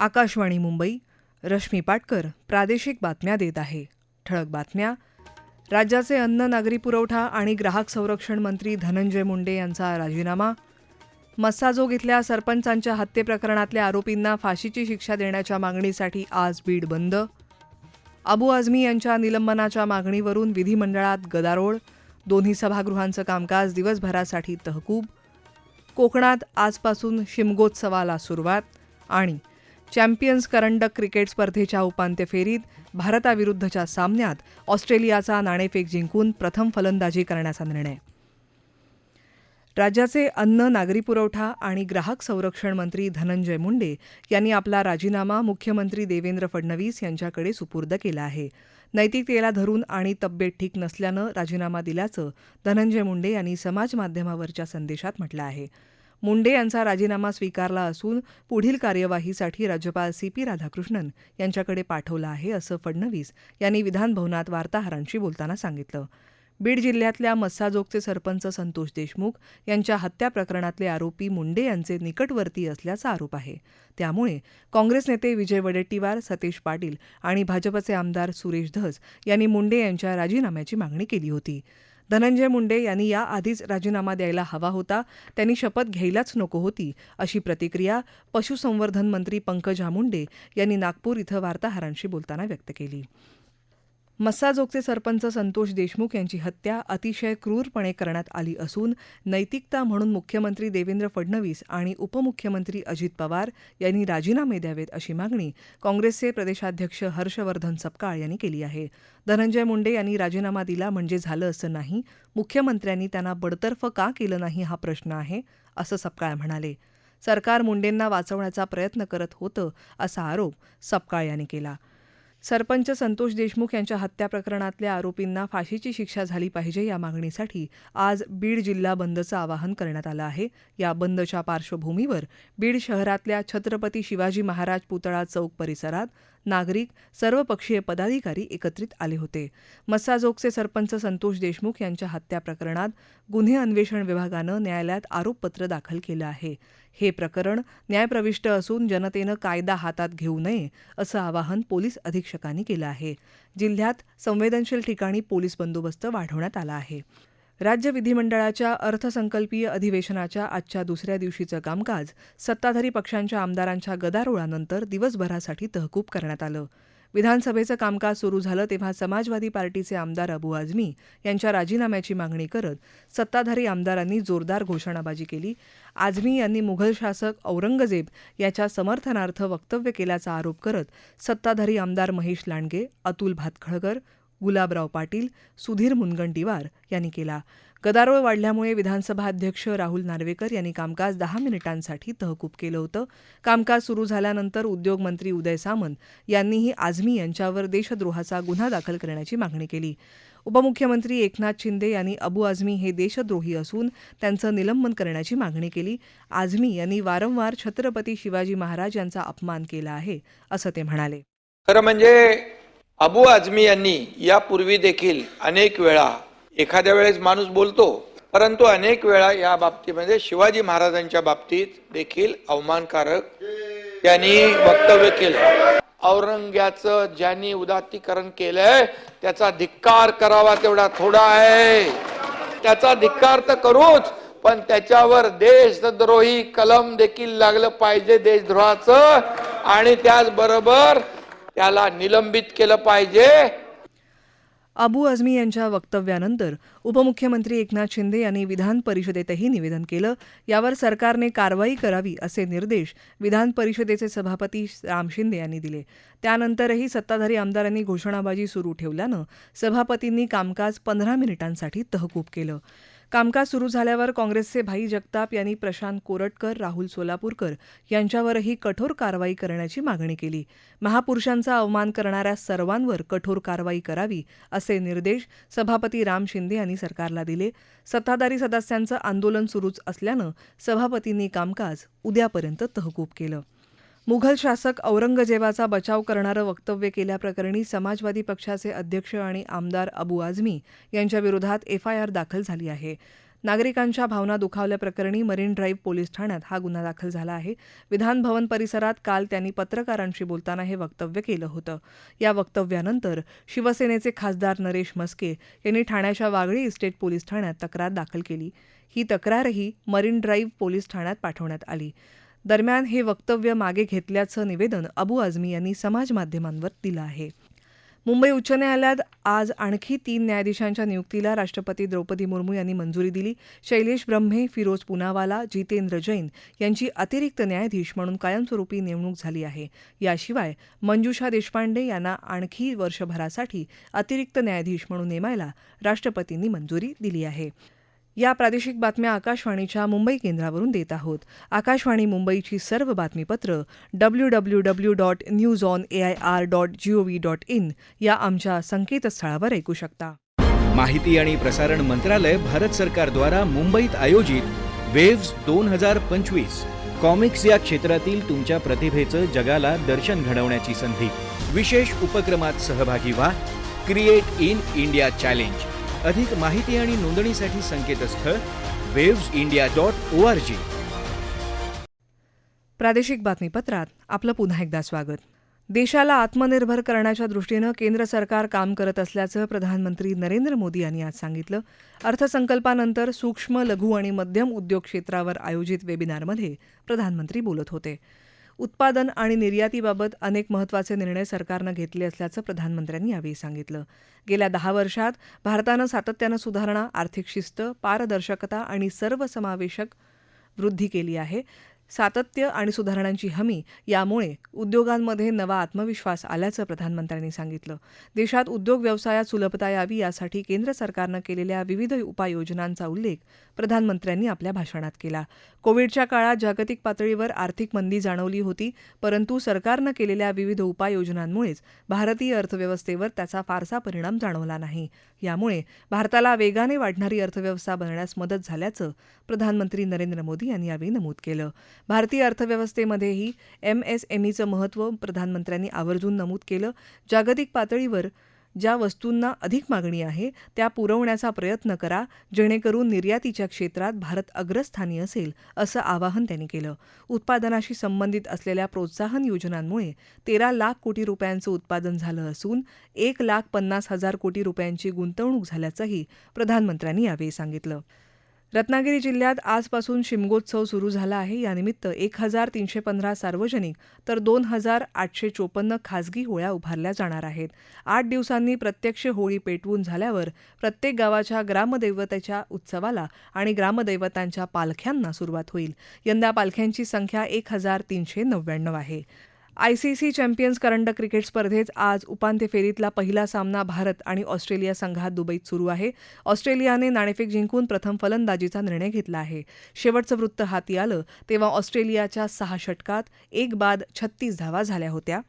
आकाशवाणी मुंबई रश्मी पाटकर प्रादेशिक बातम्या देत आहे. ठळक बातम्या. राज्याचे अन्न नागरी पुरवठा आणि ग्राहक संरक्षण मंत्री धनंजय मुंडे यांचा राजीनामा. मस्साजोग इथल्या सरपंचांच्या हत्येप्रकरणातल्या आरोपींना फाशीची शिक्षा देण्याच्या मागणीसाठी आज बीड बंद. अबू आझमी यांच्या निलंबनाच्या मागणीवरून विधिमंडळात गदारोळ. दोन्ही सभागृहांचं कामकाज दिवसभरासाठी तहकूब. कोकणात आजपासून शिमगोत्सवाला सुरुवात आणि चॅम्पियन्स करंडक क्रिकेट स्पर्धेच्या उपांत्य फेरीत भारताविरुद्धच्या सामन्यात ऑस्ट्रेलियाचा नाणेफेक जिंकून प्रथम फलंदाजी करण्याचा निर्णय. राज्याचे अन्न नागरी पुरवठा आणि ग्राहक संरक्षण मंत्री धनंजय मुंडे यांनी आपला राजीनामा मुख्यमंत्री देवेंद्र फडणवीस यांच्याकडे सुपूर्द केला आहे. नैतिकतेला धरून आणि तब्येत ठीक नसल्यानं राजीनामा दिल्याचं धनंजय मुंडे यांनी समाजमाध्यमावरच्या संदेशात म्हटलं आहे. मुंडे यांचा राजीनामा स्वीकारला असून पुढील कार्यवाहीसाठी राज्यपाल सी पी राधाकृष्णन यांच्याकडे पाठवला आहे असं फडणवीस यांनी विधानभवनात वार्ताहरांशी बोलताना सांगितलं. बीड जिल्ह्यातल्या मस्साजोगचे सरपंच संतोष देशमुख यांच्या हत्या प्रकरणातले आरोपी मुंडे यांचे निकटवर्ती असल्याचा आरोप आहे. त्यामुळे काँग्रेस नेते विजय वडेट्टीवार सतीश पाटील आणि भाजपचे आमदार सुरेश धस यांनी मुंडे यांच्या राजीनाम्याची मागणी केली होती. धनंजय मुंडे यांनी याआधीच राजीनामा द्यायला हवा होता. त्यांनी शपथ घ्यायलाच नको होती अशी प्रतिक्रिया पशुसंवर्धन मंत्री पंकजा मुंडे यांनी नागपूर इथं वार्ताहरांशी बोलताना व्यक्त केली. मस्साजोगचे सरपंच संतोष देशमुख यांची हत्या अतिशय क्रूरपणे करण्यात आली असून नैतिकता म्हणून मुख्यमंत्री देवेंद्र फडणवीस आणि उपमुख्यमंत्री अजित पवार यांनी राजीनामे द्यावेत अशी मागणी काँग्रेसचे प्रदेशाध्यक्ष हर्षवर्धन सपकाळ यांनी केली आहे. धनंजय मुंडे यांनी राजीनामा दिला म्हणजे झालं असं नाही. मुख्यमंत्र्यांनी त्यांना बडतर्फ का केलं नाही हा प्रश्न आहे असं सपकाळ म्हणाले. सरकार मुंडेंना वाचवण्याचा प्रयत्न करत होतं असा आरोप सपकाळ यांनी केला. सरपंच संतोष देशमुख यांच्या हत्या प्रकरणातल्या आरोपींना फाशीची शिक्षा झाली पाहिजे या मागणीसाठी आज बीड जिल्हा बंदचं आवाहन करण्यात आलं आहे. या बंदच्या पार्श्वभूमीवर बीड शहरातल्या छत्रपती शिवाजी महाराज पुतळा चौक परिसरात नागरिक सर्वपक्षीय पदाधिकारी एकत्रित आले होते. मस्साजोगचे सरपंच संतोष देशमुख यांच्या हत्या प्रकरणात गुन्हे अन्वेषण विभागानं न्यायालयात आरोपपत्र दाखल केलं आहे. हे प्रकरण न्यायप्रविष्ट असून जनतेनं कायदा हातात घेऊ नये असं आवाहन पोलीस अधीक्षकांनी केलं आहे. जिल्ह्यात संवेदनशील ठिकाणी पोलीस बंदोबस्त वाढवण्यात आला आहे. राज्य विधिमंडळाच्या अर्थसंकल्पीय अधिवेशनाच्या आजच्या दुसऱ्या दिवशीचं कामकाज सत्ताधारी पक्षांच्या आमदारांच्या गदारोळानंतर दिवसभरासाठी तहकूब करण्यात आलं. विधानसभेचं कामकाज सुरू झालं तेव्हा समाजवादी पार्टीचे आमदार अबू आझमी यांच्या राजीनाम्याची मागणी करत सत्ताधारी आमदारांनी जोरदार घोषणाबाजी केली. आझमी यांनी मुघल शासक औरंगजेब याच्या समर्थनार्थ वक्तव्य केल्याचा आरोप करत सत्ताधारी आमदार महेश लांडगे अतुल भातखळकर गुलाबराव पाटील सुधीर मुनगंटीवार यांनी केला. गदारोळ वाढल्यामुळे विधानसभा अध्यक्ष राहुल नार्वेकर यांनी कामकाज दहा मिनिटांसाठी तहकूब केलं होतं. कामकाज सुरू झाल्यानंतर उद्योगमंत्री उदय सामंत यांनीही आझमी यांच्यावर देशद्रोहाचा गुन्हा दाखल करण्याची मागणी केली. उपमुख्यमंत्री एकनाथ शिंदे यांनी अबू आझमी हे देशद्रोही असून त्यांचं निलंबन करण्याची मागणी केली. आझमी यांनी वारंवार छत्रपती शिवाजी महाराज यांचा अपमान केला आहे असं ते म्हणाले. खरं म्हणजे अबू आझमी यांनी यापूर्वी देखील अनेक वेळा एखाद्या वेळेस माणूस बोलतो परंतु अनेक वेळा या बाबतीमध्ये शिवाजी महाराजांच्या बाबतीत देखील अवमानकारक त्यांनी वक्तव्य केलं. औरंग्याचं ज्यांनी उदात्तीकरण केलंय त्याचा धिक्कार करावा तेवढा थोडा आहे. त्याचा धिक्कार तर करूच पण त्याच्यावर देशद्रोही कलम देखील लागलं पाहिजे देशद्रोहाचं. आणि त्याचबरोबर त्याला निलंबित केलं पाहिजे. अबू आझमी यांच्या वक्तव्यानंतर उपमुख्यमंत्री एकनाथ शिंदे यांनी विधान परिषदेतही निवेदन केलं. यावर सरकारने कारवाई करावी असे निर्देश विधान परिषदेचे सभापती राम शिंदे यांनी दिले. त्यानंतरही सत्ताधारी आमदारांनी घोषणाबाजी सुरू ठेवल्यानं सभापतींनी कामकाज पंधरा मिनिटांसाठी तहकूब केलं. कामकाज सुरू झाल्यावर काँग्रेसचे भाई जगताप यांनी प्रशांत कोरटकर राहुल सोलापूरकर यांच्यावरही कठोर कारवाई करण्याची मागणी केली. महापुरुषांचा अवमान करणाऱ्या सर्वांवर कठोर कारवाई करावी असे निर्देश सभापती राम शिंदे यांनी सरकारला दिले. सत्ताधारी सदस्यांचं आंदोलन सुरूच असल्यानं सभापतींनी कामकाज उद्यापर्यंत तहकूब केलं. मुघल शासक औरंगजेबाचा बचाव करणारं वक्तव्य केल्याप्रकरणी समाजवादी पक्षाचे अध्यक्ष आणि आमदार अबू आझमी यांच्याविरोधात एफआयआर दाखल झाली आहे. नागरिकांच्या भावना दुखावल्याप्रकरणी मरीन ड्राईव्ह पोलीस ठाण्यात हा गुन्हा दाखल झाला आहे. विधान भवन परिसरात काल त्यांनी पत्रकारांशी बोलताना हे वक्तव्य केलं होतं. या वक्तव्यानंतर शिवसेनेचे खासदार नरेश मस्के यांनी ठाण्याच्या वागळी इस्टेट पोलीस ठाण्यात तक्रार दाखल केली. ही तक्रारही मरीन ड्राईव्ह पोलीस ठाण्यात पाठवण्यात आली. दरम्यान हे वक्तव्य मागे घेतल्याचं निवेदन अबू आझमी यांनी समाजमाध्यमांवर दिलं आहे. मुंबई उच्च न्यायालयात आज आणखी तीन न्यायाधीशांच्या नियुक्तीला राष्ट्रपती द्रौपदी मुर्मू यांनी मंजुरी दिली. शैलेश ब्रह्मे फिरोज पुनावाला जितेंद्र जैन यांची अतिरिक्त न्यायाधीश म्हणून कायमस्वरूपी नेमणूक झाली आहे. याशिवाय मंजुषा देशपांडे यांना आणखी वर्षभरासाठी अतिरिक्त न्यायाधीश म्हणून नेमायला राष्ट्रपतींनी मंजुरी दिली आहे. या प्रादेशिक बातम्या आकाशवाणीच्या मुंबई केंद्रावरून देत आहोत. आकाशवाणी मुंबईची सर्व बातमीपत्र W W W dot news on A I R dot G O V dot in या आमच्या संकेतस्थळावर ऐकू शकता. माहिती आणि प्रसारण मंत्रालय भारत सरकारद्वारा मुंबईत आयोजित वेव्स दोन हजार पंचवीस कॉमिक्स या क्षेत्रातील तुमच्या प्रतिभेचं जगाला दर्शन घडवण्याची संधी. विशेष उपक्रमात सहभागी व्हा. Create in India challenge. अधिक माहिती आणि नोंदणीसाठी संकेतस्थळ waves India dot O R G प्रादेशिक बातमीपत्रात आपलं पुन्हा एकदा स्वागत. देशाला आत्मनिर्भर करण्याच्या दृष्टीनं केंद्र सरकार काम करत असल्याचं प्रधानमंत्री नरेंद्र मोदी यांनी आज सांगितलं. अर्थसंकल्पानंतर सूक्ष्म लघु आणि मध्यम उद्योग क्षेत्रावर आयोजित वेबिनारमध्ये प्रधानमंत्री बोलत होते. उत्पादन आणि निर्यातीबाबत अनेक महत्त्वाचे निर्णय सरकारनं घेतले असल्याचं प्रधानमंत्र्यांनी यावेळी सांगितलं. गेल्या दहा वर्षात भारतानं सातत्यानं सुधारणा आर्थिक शिस्त पारदर्शकता आणि सर्वसमावेशक वृद्धी केली आहे. सातत्य आणि सुधारणांची हमी यामुळे उद्योगांमध्ये नवा आत्मविश्वास आल्याचं प्रधानमंत्र्यांनी सांगितलं. देशात उद्योग व्यवसायात सुलभता यावी यासाठी केंद्र सरकारनं केलेल्या विविध उपाययोजनांचा उल्लेख प्रधानमंत्र्यांनी आपल्या भाषणात केला. कोविडच्या काळात जागतिक पातळीवर आर्थिक मंदी जाणवली होती परंतु सरकारनं केलेल्या विविध उपाययोजनांमुळेच भारतीय अर्थव्यवस्थेवर त्याचा फारसा परिणाम जाणवला नाही. यामुळे भारताला वेगाने वाढणारी अर्थव्यवस्था बनण्यास मदत झाल्याचं प्रधानमंत्री नरेंद्र मोदी यांनी यावेळी नमूद केलं. भारतीय अर्थव्यवस्थेमध्येही एमएसएमईचं महत्त्व प्रधानमंत्र्यांनी आवर्जून नमूद केलं. जागतिक पातळीवर ज्या वस्तूंना अधिक मागणी आहे त्या पुरवण्याचा प्रयत्न करा जेणेकरून निर्यातीच्या क्षेत्रात भारत अग्रस्थानी असेल असं आवाहन त्यांनी केलं. उत्पादनाशी संबंधित असलेल्या प्रोत्साहन योजनांमुळे तेरा लाख कोटी रुपयांचं उत्पादन झालं असून एक लाख पन्नास हजार कोटी रुपयांची गुंतवणूक झाल्याचंही प्रधानमंत्र्यांनी यावेळी सांगितलं. रत्नागिरी जिल्ह्यात आजपासून शिमगोत्सव सुरू झाला आहे. यानिमित्त एक हजार तीनशे पंधरा सार्वजनिक तर दोन हजार आठशे चोपन्न खासगी होळ्या उभारल्या जाणार आहेत. आठ दिवसांनी प्रत्यक्ष होळी पेटवून झाल्यावर प्रत्येक गावाच्या ग्रामदैवतेच्या उत्सवाला आणि ग्रामदैवतांच्या पालख्यांना सुरुवात होईल. यंदा पालख्यांची संख्या एक हजार तीनशे नव्याण्णव आहे. आयसीसी चॅम्पियन्स करंडक क्रिकेट स्पर्धेत आज उपांत्य फेरीतला पहिला सामना भारत आणि ऑस्ट्रेलिया संघात दुबईत सुरू आहे. ऑस्ट्रेलियाने नाणेफेक जिंकून प्रथम फलंदाजीचा निर्णय घेतला आहे. शेवटचं वृत्त हाती आलं तेव्हा ऑस्ट्रेलियाच्या सहा षटकात एक बाद छत्तीस धावा झाल्या होत्या.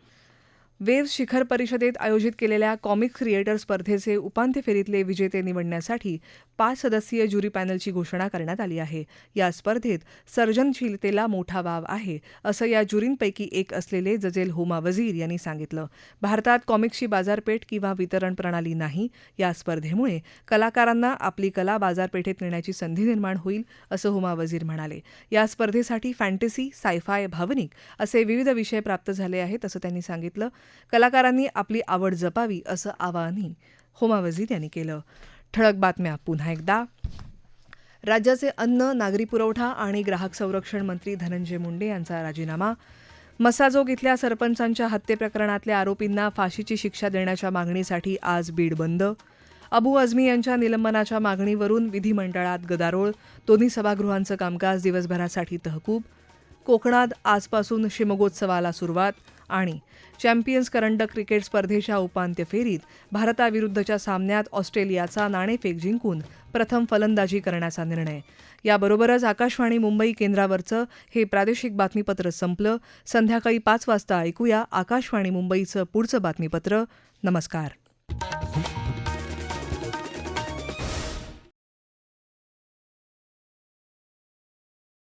वेव्ह शिखर परिषदेत आयोजित केलेल्या कॉमिक क्रिएटर स्पर्धेचे उपांत्य फेरीतले विजेते निवडण्यासाठी पाच सदस्यीय ज्युरी पॅनलची घोषणा करण्यात आली आहे. या स्पर्धेत सर्जनशीलतेला मोठा वाव आहे असं या ज्युरींपैकी एक असलेले जजेल होमा वझीर यांनी सांगितलं. भारतात कॉमिक्सची बाजारपेठ किंवा वितरण प्रणाली नाही या स्पर्धेमुळे कलाकारांना आपली कला बाजारपेठेत नेण्याची संधी निर्माण होईल असं होमा वझीर म्हणाले. या स्पर्धेसाठी फॅन्टसी सायफाय भावनिक असे विविध विषय प्राप्त झाले आहेत असं त्यांनी सांगितलं. कलाकारांनी आपली आवड जपावी असं आवाहनही होमा वझीर यांनी केलं. ठळक बातम्या. पुन्हा एकदा. राज्याचे अन्न नागरी पुरवठा आणि ग्राहक संरक्षण मंत्री धनंजय मुंडे यांचा राजीनामा. मसाजोग इथल्या सरपंचांच्या हत्येप्रकरणातल्या आरोपींना फाशीची शिक्षा देण्याच्या मागणीसाठी आज बीड बंद. अबू अझमी यांच्या निलंबनाच्या मागणीवरून विधिमंडळात गदारोळ. दोन्ही सभागृहांचं कामकाज दिवसभरासाठी तहकूब. कोकणात आजपासून शिमगोत्सवाला सुरुवात. आणि चॅम्पियन्स करंडक क्रिकेट स्पर्धेच्या उपांत्य फेरीत भारताविरुद्धच्या सामन्यात ऑस्ट्रेलियाचा नाणेफेक जिंकून प्रथम फलंदाजी करण्याचा निर्णय. याबरोबरच आकाशवाणी मुंबई केंद्रावरचं हे प्रादेशिक बातमीपत्र संपलं. संध्याकाळी पाच वाजता ऐकूया आकाशवाणी मुंबईचं पुढचं बातमीपत्र. नमस्कार.